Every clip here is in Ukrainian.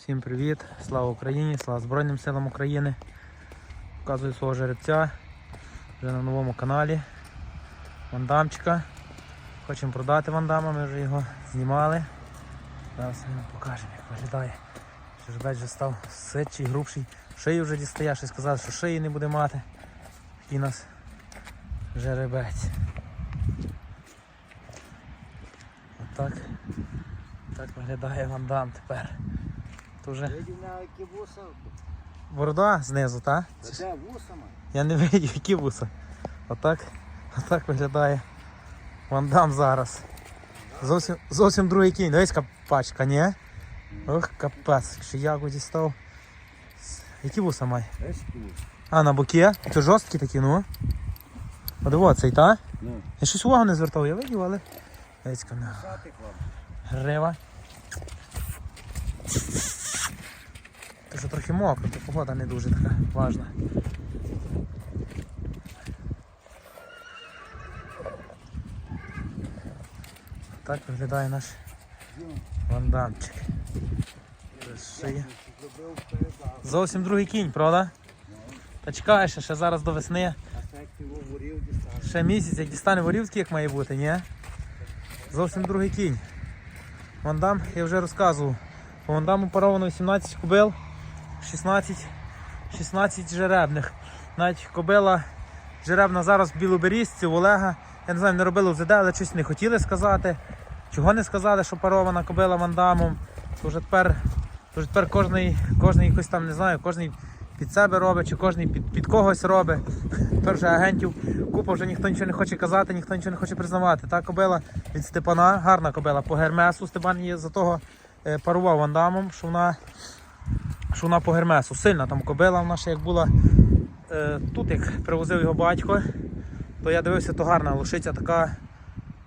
Всім привіт! Слава Україні! Слава Збройним силам України! Показую свого жеребця вже на новому каналі. Вандамчика. Хочемо продати вандама, ми вже його знімали. Зараз ми покажемо, як виглядає. Жеребець вже став ситчий, грубший. Шию вже дістає, щось сказали, що шиї не буде мати. У нас жеребець. Отак. Так виглядає вандам тепер. Вже Видів на які вуса? борода знизу, так? Та де вусами? Я не видів, які вуса. Отак, отак виглядає вандам зараз. Зовсім, зовсім другий кінь. Дивись, пачка, ні? Ох, капець, що ягоді став. Які вуса має? А, на боки? Це жорсткі такі, ну. А диво, цей, та? Ну, Я щось увагу не звертав, я видів, але. Грива. Те, що трохи мокро, то погода не дуже така важна. Так виглядає наш вандамчик. Зовсім другий кінь, правда? Та чекаєш, ще зараз до весни. Ще місяць, як дістане ворівський, як має бути, ні? Зовсім другий кінь. Вандам, я вже розказував. По вандаму паровано 18 кобил, 16, 16 жеребних. Навіть кобила жеребна зараз в білоберізці, у Олега. Я не знаю, не робили в ЗД, але щось не хотіли сказати. Чого не сказали, що парована кобила вандамом. То вже тепер, то вже тепер кожний, кожний якось там, не знаю, кожний під себе робить, чи кожний під, під когось робить. Тепер вже агентів купа вже ніхто нічого не хоче казати, ніхто нічого не хоче признавати. Та кобила від Степана, гарна кобила по Гермесу. Степан її за того е, парував вандамом, що вона, що вона по Гермесу. Сильна там кобила вона ще як була е, тут, як привозив його батько, то я дивився, то гарна лошиця така.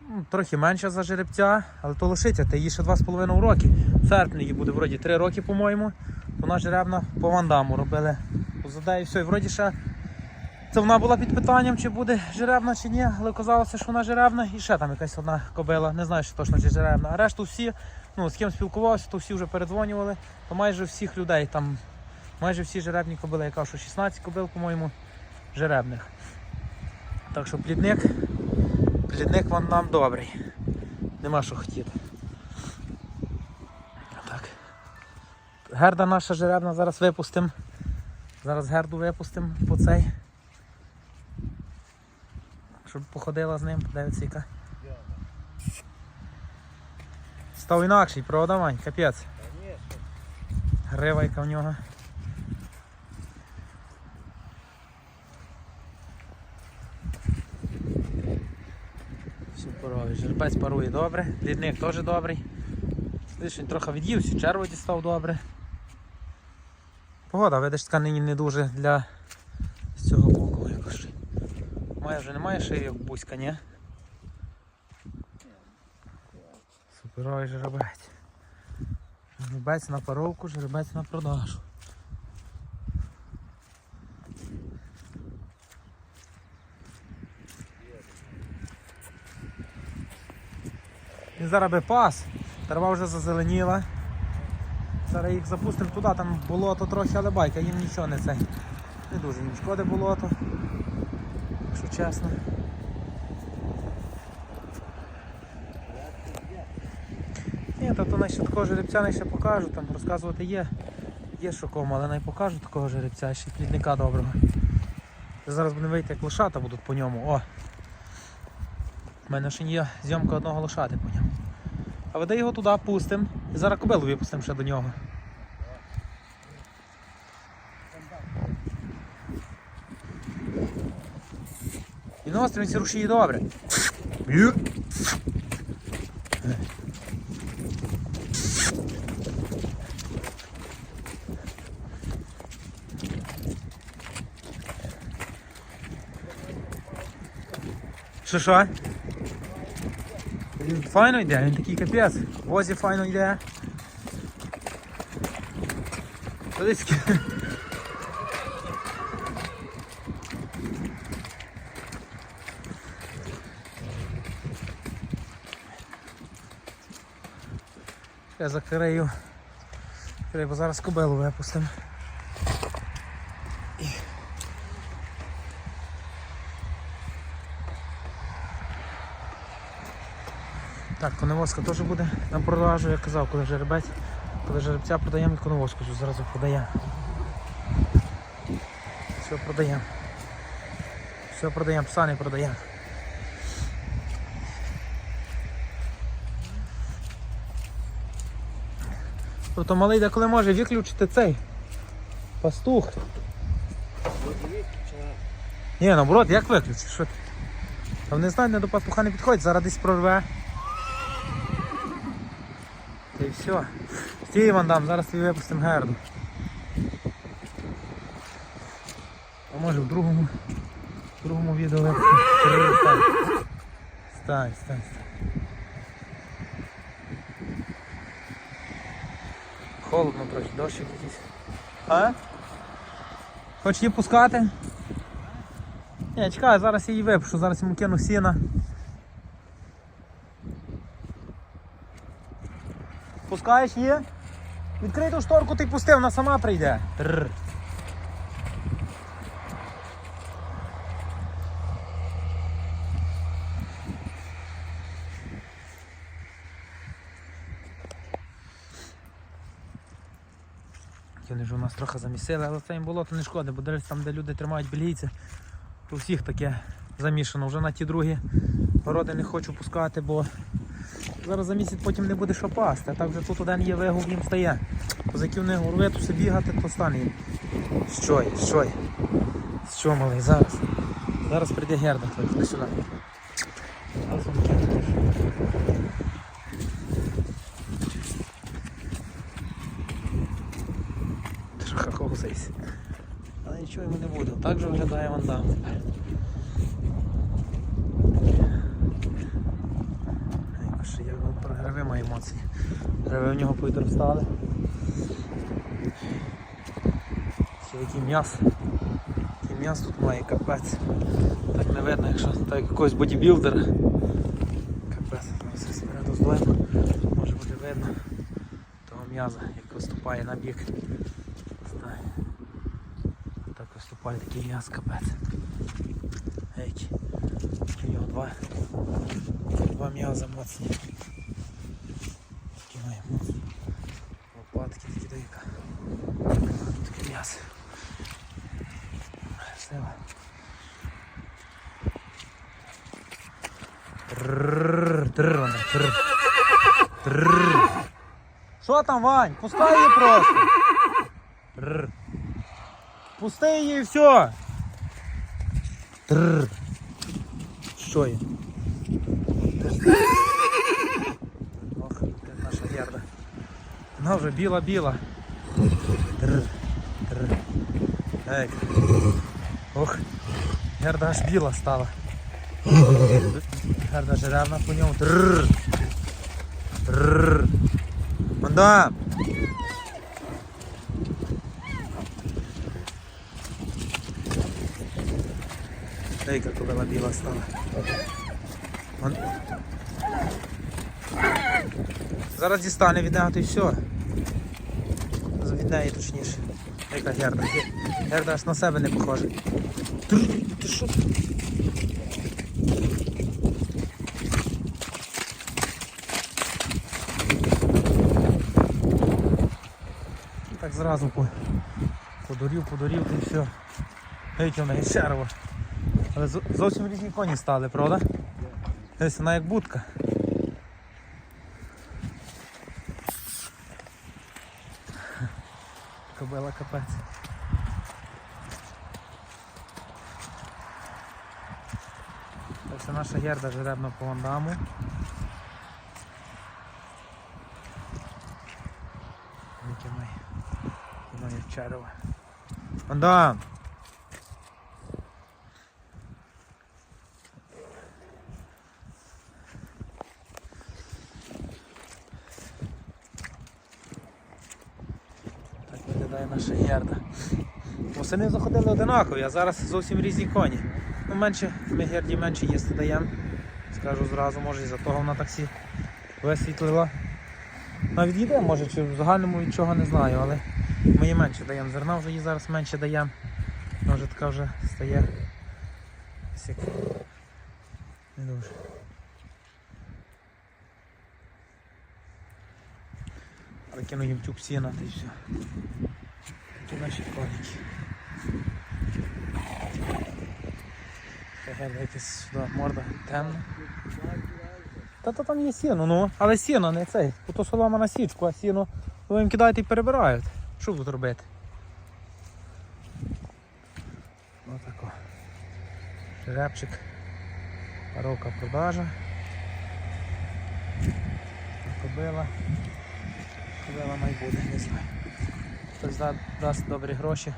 ну, Трохи менша за жеребця, але то лошиця, та їй ще 2,5 роки. В серпні їй буде вроді 3 роки, по-моєму. Вона жеребна по вандаму робили. УЗД і все. І вроді ще це вона була під питанням, чи буде жеребна, чи ні, але казалося, що вона жеребна. І ще там якась одна кобила, не знаю, що точно чи жеребна. А решту всі, ну з ким спілкувався, то всі вже передзвонювали, то майже всіх людей там, майже всі жеребні кобили, я кажу, що 16 кобил, по-моєму, жеребних. Так що плідник, плідник вон нам добрий. Нема що хотіти. Так. Герда наша жеребна зараз випустимо. Зараз герду випустимо по цей. Щоб походила з ним, подивиться яка. Став інакший, правда, Вань? Капець. Та ні, що Грива яка в нього. Все порові. Жеребець парує добре, лідник теж добрий. Видиш, він трохи від'ївся, черво дістав добре. Погода, видиш, така нині не дуже для з цього боку якось. Має вже немає шиї, як бузька, ні? Суперовий жеребець. Жеребець на паровку, жеребець на продажу. Він зараз би пас, трава вже зазеленіла. Зараз їх запустимо туди, там болото трохи, але байка, їм нічого не це. Не дуже їм шкоди болото. Якщо чесно. Най ще такого жеребця най ще покажу, там розказувати є. Є що кому, але най покажу такого жеребця, ще плідника доброго. Зараз будемо вийти, як лошата будуть по ньому. О! У мене ще є зйомка одного лошати по ньому. А веде його туди пустимо і зараз кобилу випустимо ще до нього. І на острівці рушії добре. Що що? Він файно йде, він такий капець. Возі файно йде. Подивись, Я закрию Треба зараз кобилу випустимо. Так, коневозка теж буде на продажу, я казав, коли жеребець, коли жеребця продаємо, коневозку зразу продаємо. Все продаємо. Все продаємо, пса не продаємо. Тобто малий деколи може виключити цей пастух. Ні, наоборот, як виключиш? Що ти? Та вони знають, не до пастуха не підходять, зараз десь прорве. Й все. Стій, Іван дам, зараз тобі випустимо герду. А може в другому, в другому відео випустимо. Стань, стань, стань. Холодно трохи, дощик якийсь. А? Хочеш її пускати? Ні, чекай, зараз я її випишу, зараз йому кину сіна. Пускаєш її? Відкрий ту шторку, ти пусти, вона сама прийде. Тррр. Ж у нас трохи замісили, але це їм було, то не шкода, бо дивись там, де люди тримають бельгійці, у всіх таке замішано. Вже на ті другі городи не хочу пускати, бо зараз за місяць потім не буде що пасти. А так вже тут один є вигул, їм стає. Козаків не горвити, все бігати, то стане їм. Що є, що є? Що малий, зараз. Зараз прийде герда, ходи сюди. Що хаховсайся. Але нічого йому не буде. Так же виглядає вандам тепер. Ай, що я про маю. Гриви в нього повідростали. Ще який м'яс. Який м'яс тут має капець. Так не видно, якщо так як якогось бодібілдера. Капець, зараз я спереду. Може буде видно того м'яза, як виступає на бік. Так виступає такий м'яз капець. Геть. У нього два. Два м'яза моцні. Лопатки такі дайка. Таке м'ясо. Сила. Трррррр, трррр, вона, трррр. Трррррр. Що там, Вань? Пускай її просто. Трррр. Пусти її і все. Трррр. Що є? Вона вже біла-біла. Ох, герда аж біла стала. Герда жеребна по ньому. Трррр. Трррр. Мандам! Ей, як вона біла стала. Зараз дістане від то й все. Від точніше. Яка герда. Герда аж на себе не похожа. Ти, що? Так зразу по, подурів, подурів і все. Геть вона і черво. Але зовсім різні коні стали, правда? Десь вона як будка. Кобила капець. Ось наша герда жеребна по вандаму. Має черево. Вандам! Так виглядає наша герда. Восени заходили одинакові, а зараз зовсім різні коні. Ну, менше, ми герді менше їсти даємо. Скажу зразу, може і за того вона таксі висвітлила. навіть їде, може, чи в загальному від чого не знаю, але ми їй менше даємо. Зерна вже їй зараз менше даємо. Вона вже така вже стає. як Не дуже. Але їм тюб сіна та все. Такі наші коники. Таке якась сюди морда темна. Та то там є сіно, ну. Але сіно не цей. Бо то солома на січку, а сіно ви їм кидаєте і перебирають. Що будуть робити? Отако. Жеребчик. Паровка продажа. Кобила. Кобила має бути, не знаю. Хтось да- дасть добрі гроші.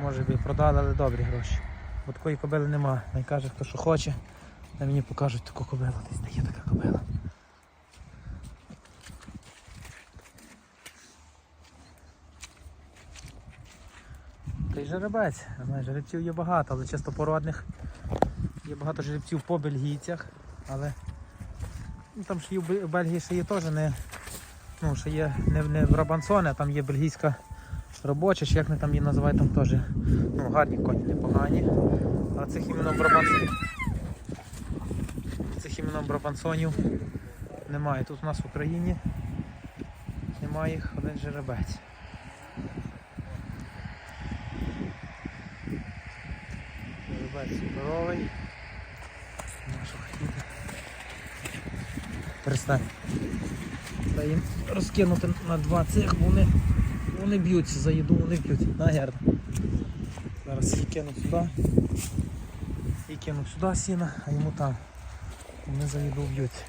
Може би продали, але добрі гроші. Бо такої кобили нема. Найкаже, хто що хоче. На мені покажуть таку кобилу. Десь де є така кобила. Та й жеребець. Жеребців є багато, але чисто породних. Є багато жеребців по бельгійцях, але ну, там ще є в Бельгії ще є теж не, ну, ще є не, не в Рабансоне, а там є бельгійська робоча, чи як вони там її називають, там теж ну, гарні коні, непогані. А цих іменно брабанців. Цих іменно брабансонів немає. Тут у нас в Україні немає їх один жеребець. Жеребець хотіти. Перестань. Та їм розкинути на два цих, бо вони, вони б'ються за їду, вони б'ють. Нагерно. Зараз її кину сюди. І кину сюди сіна, а йому там. Вони за їду б'ють.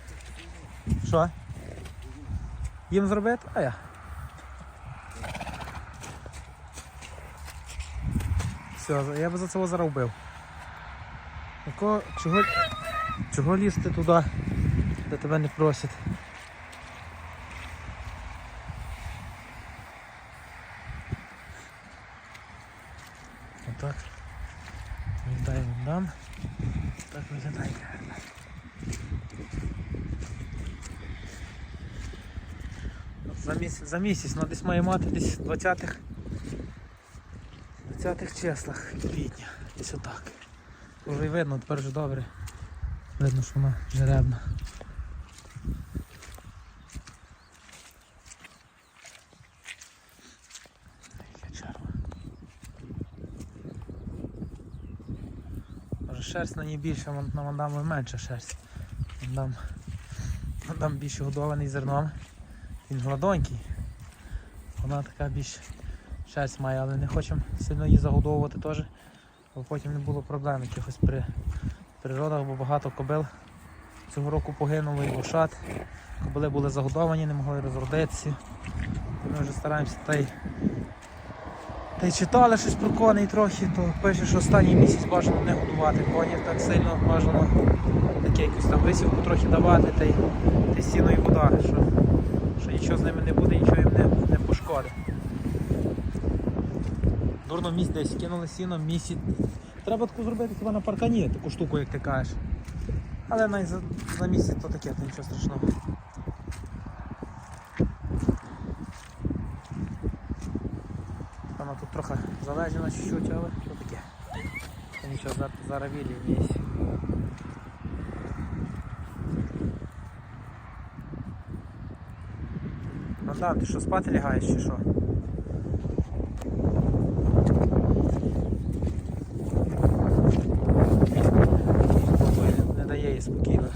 Що? Їм зробити? А я. Все, я би за зараз вбив. Чого, чого лізти туди, де тебе не просять? Отак. Віддай вам дам. Так виглядає. За місяць, за місяць, ну десь має мати десь 20-х 20-х числах квітня. Десь отак. Вже й видно, тепер вже добре. Видно, що вона жеребна. Шерсть на ній більше, на вандаму менше шерсть. Вандам, вандам більше годований зерном. Він гладонький. Вона така більш шерсть має, але не хочемо сильно її загодовувати теж, бо потім не було проблем якихось при природах, бо багато кобил цього року погинуло і вушат. Кобили були загодовані, не могли розродитися. Ми вже стараємося та та й читали щось про коней трохи, то пише, що останній місяць бажано не годувати конів так сильно, бажано таке якусь там висівку трохи давати, та й, та й сіно і вода, що, що нічого з ними не буде, нічого їм не, не пошкодить. Дурно місць десь кинули сіно, місяць. Треба таку зробити хіба на паркані, таку штуку, як ти кажеш. Але навіть за, за місяць то таке, то нічого страшного. Залежно чуть-чуть, але що таке. Нічого зараз заравілі вніс. Богдан, ти що спати лягаєш чи що? Не дає їй спокійно.